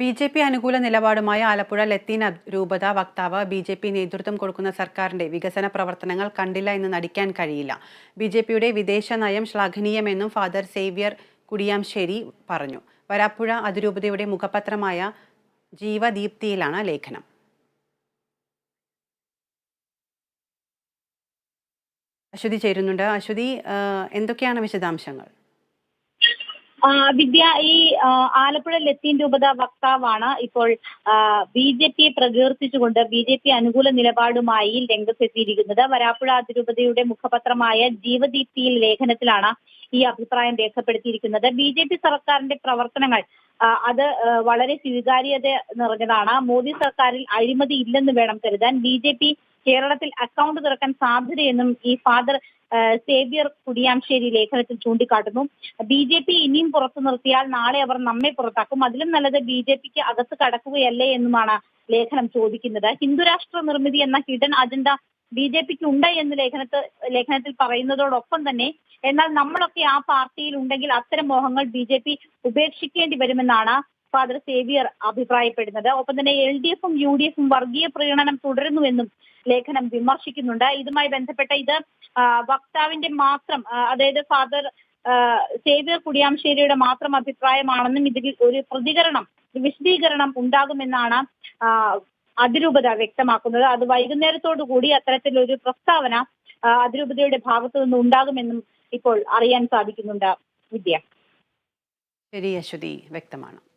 B J P അനുകൂല നിലപാടുമായി ആലപ്പുഴ ലത്തീൻ രൂപത വക്താവ് ബി ജെ പി നേതൃത്വം കൊടുക്കുന്ന സർക്കാരിന്റെ വികസന പ്രവർത്തനങ്ങൾ കണ്ടില്ല എന്ന് നടിക്കാൻ കഴിയില്ല. ബി ജെ പിയുടെ വിദേശ നയം ശ്ലാഘനീയമെന്നും ഫാദർ സേവ്യർ കുടിയാംശേരി പറഞ്ഞു. വരാപ്പുഴ അതിരൂപതയുടെ മുഖപത്രമായ ജീവദീപ്തിയിലാണ് ലേഖനം. അശ്വതി ചേരുന്നുണ്ട്. അശ്വതി എന്തൊക്കെയാണ് വിശദാംശങ്ങൾ? വിദ്യ ഈ ആലപ്പുഴ ലത്തീൻ രൂപത വക്താവാണ്. ഇപ്പോൾ ബി ജെ പിയെ പ്രകീർത്തിച്ചുകൊണ്ട് ബി ജെ പി അനുകൂല നിലപാടുമായി രംഗത്തെത്തിയിരിക്കുന്നത്. വരാപ്പുഴ അതിരൂപതയുടെ മുഖപത്രമായ ജീവദീപ്തിയിൽ ലേഖനത്തിലാണ് ഈ അഭിപ്രായം രേഖപ്പെടുത്തിയിരിക്കുന്നത്. ബി ജെ പി സർക്കാരിന്റെ പ്രവർത്തനങ്ങൾ അത് വളരെ സ്വീകാര്യത നിറഞ്ഞതാണ്. മോദി സർക്കാരിൽ അഴിമതി ഇല്ലെന്ന് വേണം കരുതാൻ. ബി ജെ പി കേരളത്തിൽ അക്കൗണ്ട് തുറക്കാൻ സാധ്യതയെന്നും ഈ ഫാദർ സേവ്യർ കുടിയാംശേരി ലേഖനത്തിൽ ചൂണ്ടിക്കാട്ടുന്നു. ബി ജെ പി ഇനിയും പുറത്തു നിർത്തിയാൽ നാളെ അവർ നമ്മെ പുറത്താക്കും. അതിലും നല്ലത് ബി ജെ പിക്ക് അകത്ത് കടക്കുകയല്ലേ എന്നുമാണ് ലേഖനം ചോദിക്കുന്നത്. ഹിന്ദുരാഷ്ട്ര നിർമ്മിതി എന്ന ഹിഡൻ അജണ്ട ബി ജെ പിക്ക് ഉണ്ട് എന്ന് ലേഖനത്ത് ലേഖനത്തിൽ പറയുന്നതോടൊപ്പം തന്നെ എന്നാൽ നമ്മളൊക്കെ ആ പാർട്ടിയിൽ ഉണ്ടെങ്കിൽ അത്തരം മോഹങ്ങൾ ബി ജെ പി ഉപേക്ഷിക്കേണ്ടി വരുമെന്നാണ് ഫാദർ സേവിയർ അഭിപ്രായപ്പെടുന്നത്. ഒപ്പം തന്നെ എൽ ഡി എഫും യു ഡി എഫും വർഗീയ പ്രീണനം തുടരുന്നുവെന്നും ലേഖനം വിമർശിക്കുന്നുണ്ട്. ഇതുമായി ബന്ധപ്പെട്ട ഇത് വക്താവിന്റെ മാത്രം അതായത് ഫാദർ സേവിയർ കുടിയാംശ്ശേരിയുടെ മാത്രം അഭിപ്രായമാണെന്നും ഇതിൽ ഒരു പ്രതികരണം വിശദീകരണം ഉണ്ടാകുമെന്നാണ് അതിരൂപത വ്യക്തമാക്കുന്നത്. അത് വൈകുന്നേരത്തോടു കൂടി അത്തരത്തിലൊരു പ്രസ്താവന അതിരൂപതയുടെ ഭാഗത്തു നിന്ന് ഉണ്ടാകുമെന്നും ഇപ്പോൾ അറിയാൻ സാധിക്കുന്നുണ്ട് വിദ്യ. ശരി അശ്വതി. വ്യക്തമാണ്.